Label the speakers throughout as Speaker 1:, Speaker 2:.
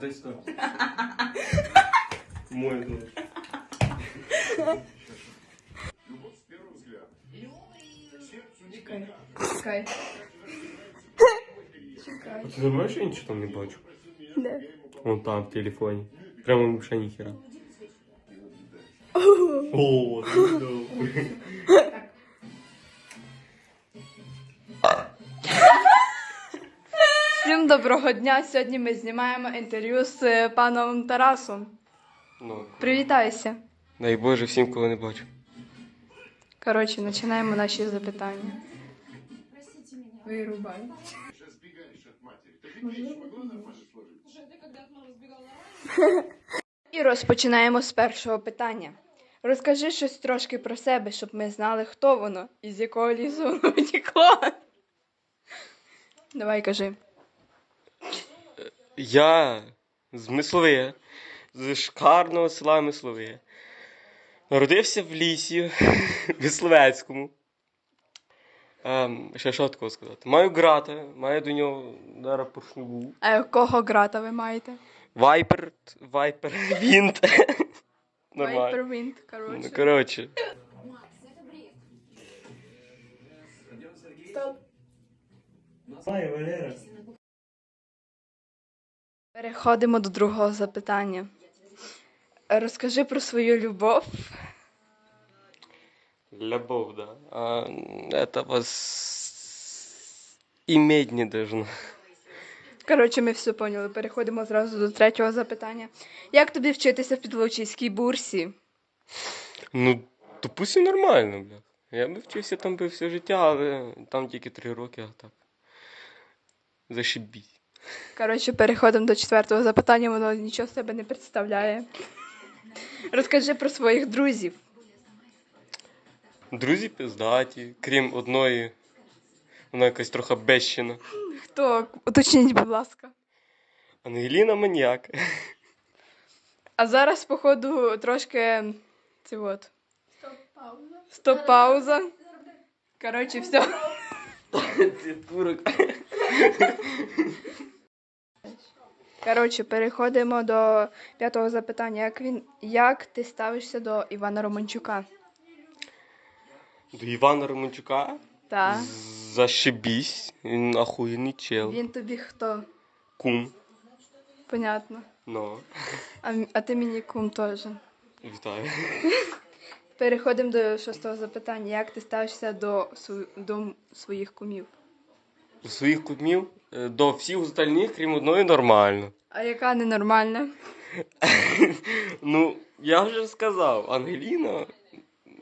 Speaker 1: Дай сюда. Мой дом.
Speaker 2: Чекай. Чекай. Чекай.
Speaker 1: А ти думаєш, я нічого там не бачу?
Speaker 2: Де?
Speaker 1: Вон там, в телефоні. Прямо вообще ніхера. О, ти добрий.
Speaker 2: Всім доброго дня. Сьогодні ми знімаємо інтерв'ю з е, паном Тарасом.
Speaker 1: Ну,
Speaker 2: Привітайся.
Speaker 1: дай Боже всім, кого не бачу.
Speaker 2: Коротше, починаємо наші запитання. Вирубай. І розпочинаємо з першого питання. Розкажи щось трошки про себе, щоб ми знали, хто воно і з якого лісу воно втекло. Давай кажи.
Speaker 1: Я з Мисловия, з шикарного села Мисловия. Народився в лісі в Мисловецькому. Ем, ще що такого сказати? Маю грата, маю до нього зараз по шлюбу.
Speaker 2: А якого грата ви маєте?
Speaker 1: Вайпер, вайпер, вінт.
Speaker 2: Viper Wind, коротше.
Speaker 1: Ну, коротше.
Speaker 2: Стоп.
Speaker 3: Валера.
Speaker 2: Переходимо до другого запитання. Розкажи про свою любов.
Speaker 1: Любовь, да. А, это вас иметь не должно.
Speaker 2: Коротше, ми все поняли. Переходимо зразу до третього запитання. Як тобі вчитися в підволочиській бурсі?
Speaker 1: Ну, допустим, нормально, бля. Я би вчився там би все життя, але там тільки три роки, а так. Зашибіть.
Speaker 2: Коротше, переходимо до четвертого запитання, воно нічого з себе не представляє. Розкажи про своїх друзів.
Speaker 1: Друзі пиздаті, крім одної. Вона якась трохи безщина.
Speaker 2: Хто? Уточніть, будь ласка.
Speaker 1: Ангеліна маніяк.
Speaker 2: А зараз, походу, трошки. Це от. Стоп пауза. Коротше, все.
Speaker 1: Ти турок.
Speaker 2: Коротше, переходимо до п'ятого запитання. Як він як ти ставишся до Івана Романчука?
Speaker 1: До Івана Романчука.
Speaker 2: Та
Speaker 1: Зашибісь. Він охуєнний чел.
Speaker 2: він тобі хто?
Speaker 1: Кум.
Speaker 2: Понятно.
Speaker 1: Ну.
Speaker 2: А, а ти мені кум теж.
Speaker 1: Вітаю.
Speaker 2: Переходимо до шостого запитання. Як ти ставишся до, св- до своїх кумів?
Speaker 1: До своїх кумів, до всіх остальних, крім одної, нормально.
Speaker 2: А яка ненормальна?
Speaker 1: Ну, я вже сказав, Ангеліна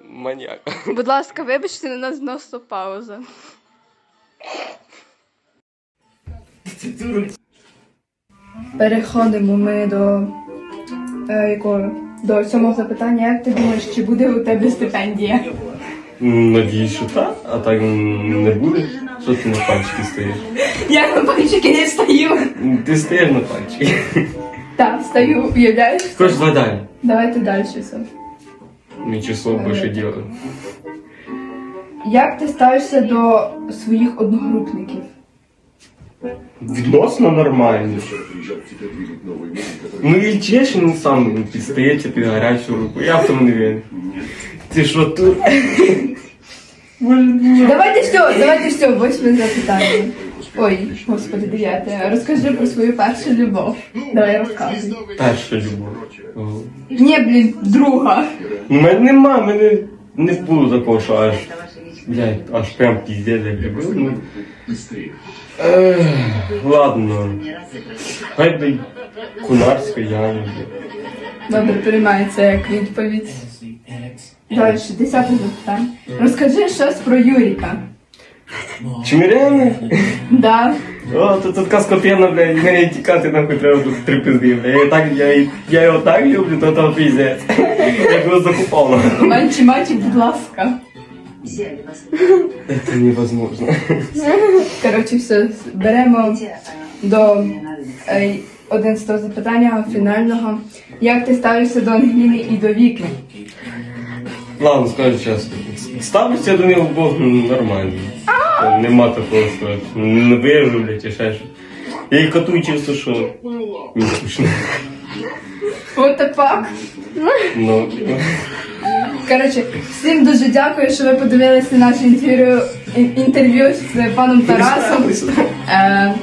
Speaker 1: маніяк.
Speaker 2: Будь ласка, вибачте, на нас знов пауза. Переходимо ми до е, якого? До сьомого запитання. Як ти думаєш, чи буде у тебе стипендія?
Speaker 1: Надіюсь, що так, а так не буде. Що ти на пальчики стоїш?
Speaker 2: Я на пальчики не стою.
Speaker 1: Ти стоїш на пальчики.
Speaker 2: Так, стою, уявляєш?
Speaker 1: Хоч далі.
Speaker 2: Давайте далі. все.
Speaker 1: Мне число больше делаю.
Speaker 2: Як ти ставишся до своїх одногрупників?
Speaker 1: Відносно нормально. Ну і він сам підстається під гарячу руку. Я в тому не вірю. Ти що тут?
Speaker 2: Давайте все, давайте все, восьме запитання. Ой, господи, дев'яте. Розкажи про свою першу любов. Давай розказуй.
Speaker 1: Перша любов. О.
Speaker 2: Ні, блін, друга.
Speaker 1: Ну, мене нема, мене не було такого, що аж. Блядь, аж прям піздець як любив. Ну. Ех, ладно. Хай би Кунарська я не люблю.
Speaker 2: Добре, приймається як відповідь. Далі, десяте запитання. Розкажи щось про Юріка.
Speaker 1: Чміряни?
Speaker 2: Да.
Speaker 1: О, тут така скотина, блядь, мені тікати нахуй треба тут три пизди, блядь. Я, так, я, я його так люблю, то то піздець. Я його закупав нахуй.
Speaker 2: Манчі мачі, будь ласка.
Speaker 1: Це невозможно.
Speaker 2: Коротше, все, беремо до е, одинадцятого запитання фінального. Як ти ставишся до Ангеліни і до Віки?
Speaker 1: Ладно, скажу чесно. Ставлюся до нього Бог нормально. Нема такого, що не вижу, блядь, і ще що. Я їх катую чисто, що
Speaker 2: What the fuck?
Speaker 1: Ну,
Speaker 2: Коротше, всім дуже дякую, що ви подивилися наше інтерв'ю, інтерв'ю з паном Тарасом. Е,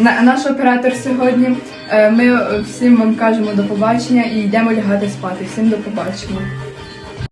Speaker 2: на- наш оператор сьогодні. Е, ми всім вам кажемо до побачення і йдемо лягати спати. Всім до побачення.